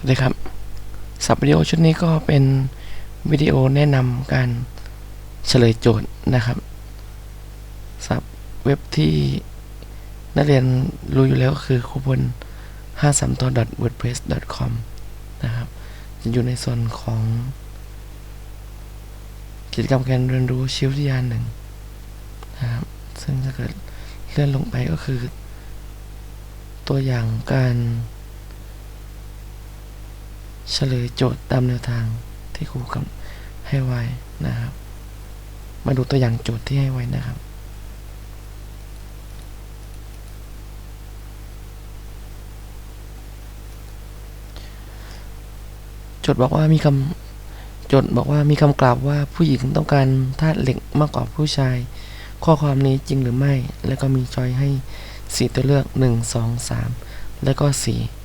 สวัสดีครับ สับวิดีโอชุดนี้ก็เป็นวิดีโอแนะนำการเฉลยโจทย์นะครับ สับเว็บที่นักเรียนรู้อยู่แล้วก็คือครูพล53ตัว wordpress com นะครับ จะอยู่ในส่วนของ กิจกรรมการเรียนรู้ชีววิทยาหนึ่งนะครับ ซึ่งถ้าเกิดเลื่อนลงไปก็คือ ตัวอย่างการ เฉลยโจทย์ตามแนวทางที่ครูกำให้ไว้นะครับ มาดูตัวอย่างโจทย์ที่ให้ไว้นะครับโจทย์บอกว่ามีคำโจทย์บอกว่ามีคำกล่าวว่าผู้หญิงต้องการธาตุเหล็กมากกว่าผู้ชาย ข้อความนี้จริงหรือไม่ แล้วก็มีชอยให้สี่ตัวเลือก 1 2 3 แล้วก็ 4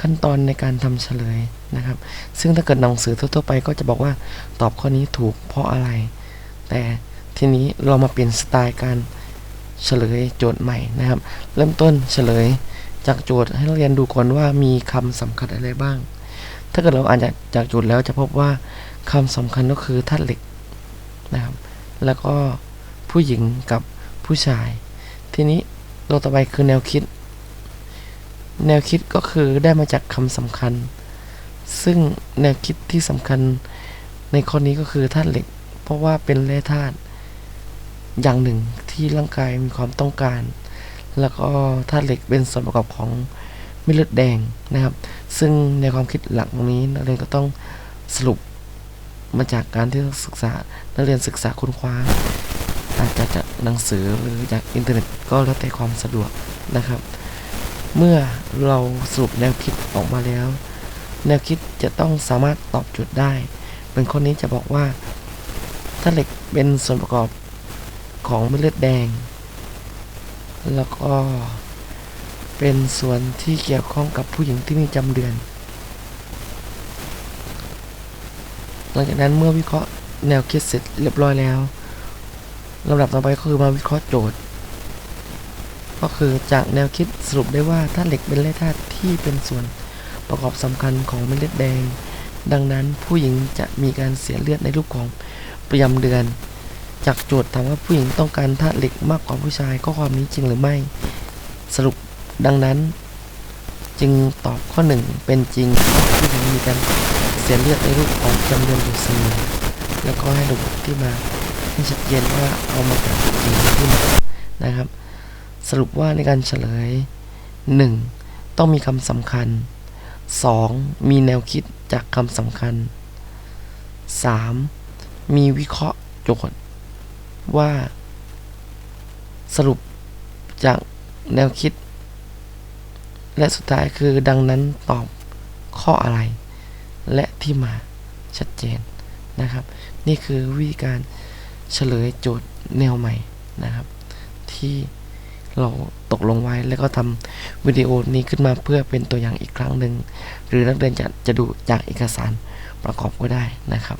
ขั้นตอนในการทำเฉลยนะครับ ซึ่งถ้าเกิดหนังสือทั่วๆไปก็จะบอกว่าตอบข้อนี้ถูกเพราะอะไร แต่ทีนี้เรามาเปลี่ยนสไตล์การเฉลยโจทย์ใหม่นะครับ เริ่มต้นเฉลยจากโจทย์ให้เรียนดูก่อนว่ามีคำสำคัญอะไรบ้าง ถ้าเกิดเราอ่านจากจากโจทย์แล้วจะพบว่าคำสำคัญก็คือธาตุเหล็กนะครับ แล้วก็ผู้หญิงกับผู้ชาย ทีนี้ตัวต่อไปคือแนวคิด แนวคิดก็คือได้มาจากคำสำคัญ ซึ่งแนวคิดที่สำคัญในข้อนี้ก็คือธาตุเหล็ก เพราะว่าเป็นแร่ธาตุอย่างหนึ่งที่ร่างกายมีความต้องการ แล้วก็ธาตุเหล็กเป็นส่วนประกอบของเม็ดเลือดแดงนะครับ ซึ่งในความคิดหลักนี้นักเรียนก็ต้องสรุปมาจากการที่ศึกษานักเรียนศึกษาค้นคว้า อาจจะจากหนังสือหรือจากอินเทอร์เน็ตก็แล้วแต่ความสะดวกนะครับ เมื่อเราสรุปแนวคิดออกมาแล้ว แนวคิดจะต้องสามารถตอบโจทย์ได้ เป็นข้อนี้จะบอกว่า ถ้าเหล็กเป็นส่วนประกอบของเม็ดเลือดแดง แล้วก็เป็นส่วนที่เกี่ยวข้องกับผู้หญิงที่มีจำเดือน หลังจากนั้นเมื่อวิเคราะห์แนวคิดเสร็จเรียบร้อยแล้วลำดับต่อไปก็คือมาวิเคราะห์โจทย์ ก็คือจากแนวคิดสรุปได้ว่าธาตุเหล็กเป็นแร่ธาตุที่เป็นส่วนประกอบสำคัญของเม็ดเลือดแดง ดังนั้นผู้หญิงจะมีการเสียเลือดในรูปของประจำเดือน จากโจทย์ถามว่าผู้หญิงต้องการธาตุเหล็กมากกว่าผู้ชายข้อความนี้จริงหรือไม่ สรุปดังนั้น จึงตอบข้อหนึ่งเป็นจริงผู้หญิงมีการเสียเลือดในรูปของประจำเดือนอยู่เสมอแล้วก็ให้ระบุที่มาให้ชัดเจนว่าเอามาจากจริงที่มานะครับ สรุปว่าในการเฉลย 1. ต้องมีคำสำคัญ 2. มีแนวคิดจากคำสำคัญ 3. มีวิเคราะห์โจทย์ ว่า สรุปจากแนวคิด และสุดท้ายคือดังนั้นตอบข้ออะไร และที่มาชัดเจนนะครับ นี่คือวิธีการเฉลยโจทย์แนวใหม่นะครับ ที่ เราตกลงไว้แล้วก็ทำวิดีโอนี้ขึ้นมาเพื่อเป็นตัวอย่างอีกครั้งหนึ่งหรือนักเรียนจะจะดูจากเอกสารประกอบก็ได้นะครับ